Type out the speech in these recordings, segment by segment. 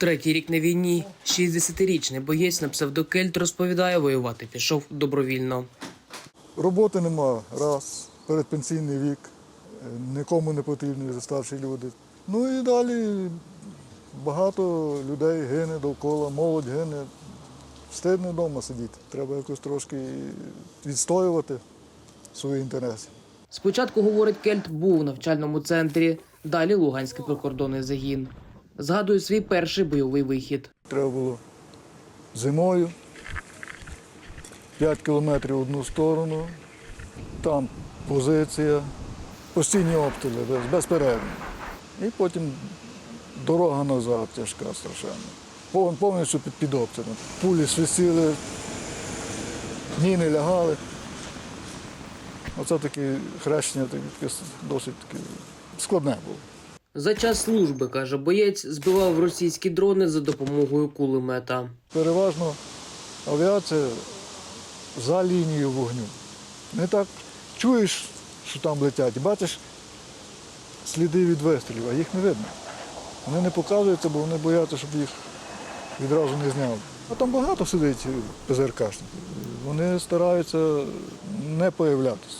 Третій рік на війні. 60-річний боєць на псевдокельт розповідає, воювати пішов добровільно. Роботи нема, раз, передпенсійний вік, нікому не потрібні старші люди. Ну і далі багато людей гине довкола, молодь гине. Стидно вдома сидіти. Треба якось трошки відстоювати свої інтереси. Спочатку, говорить, Кельт був у навчальному центрі, далі Луганський прикордонний загін. Згадує свій перший бойовий вихід. Треба було зимою 5 кілометрів в одну сторону, там позиція, постійні обстріли, без- безперервні. І потім дорога назад тяжка страшенно. Пов- Повністю під, під обстрілом. Пулі свистіли, міни лягали. Оце таке хрещення таке досить таке складне було. За час служби, каже боєць, збивав російські дрони за допомогою кулемета. Переважно авіація за лінією вогню. Не так чуєш, що там летять, бачиш сліди від вистрілів, а їх не видно. Вони не показуються, бо вони бояться, щоб їх відразу не зняли. А там багато сидить ПЗРКшників. Вони стараються не появлятися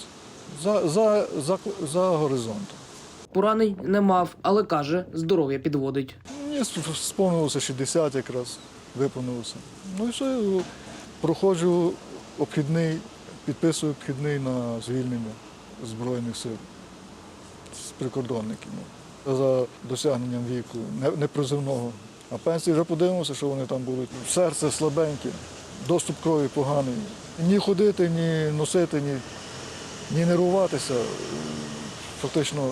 за, за, за, за горизонтом. Поранень не мав, але каже, здоров'я підводить. Мені сповнилося 60 якраз, виповнилося. Ну і все, проходжу обхідний, підписую обхідний на звільнення Збройних сил з прикордонників. За досягненням віку, не- непризивного. А пенсії вже подивимося, що вони там будуть. Серце слабеньке, доступ крові поганий. Ні ходити, ні носити, ні, ні нервуватися. Фактично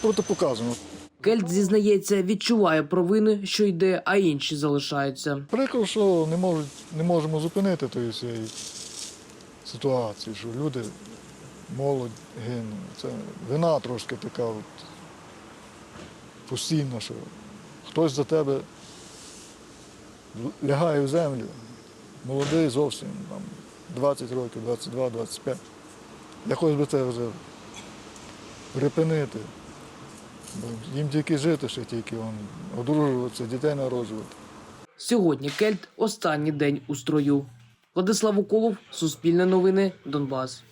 протипоказано. Кельт зізнається, відчуває провини, що йде, а інші залишаються. Прикро, що не, можуть, не можемо зупинити тої всієї ситуації, що люди, молодь гине. Це вина трошки така от постійна, що хтось за тебе лягає в землю, молодий зовсім, там, 20 років, 22, 25. Я хоч би це вже припинити. Бо їм тільки жити, ще тільки он, одружуватися, дітей народжувати. Сьогодні Кельт останній день у строю. Владислав Уколов, Суспільне новини, Донбас.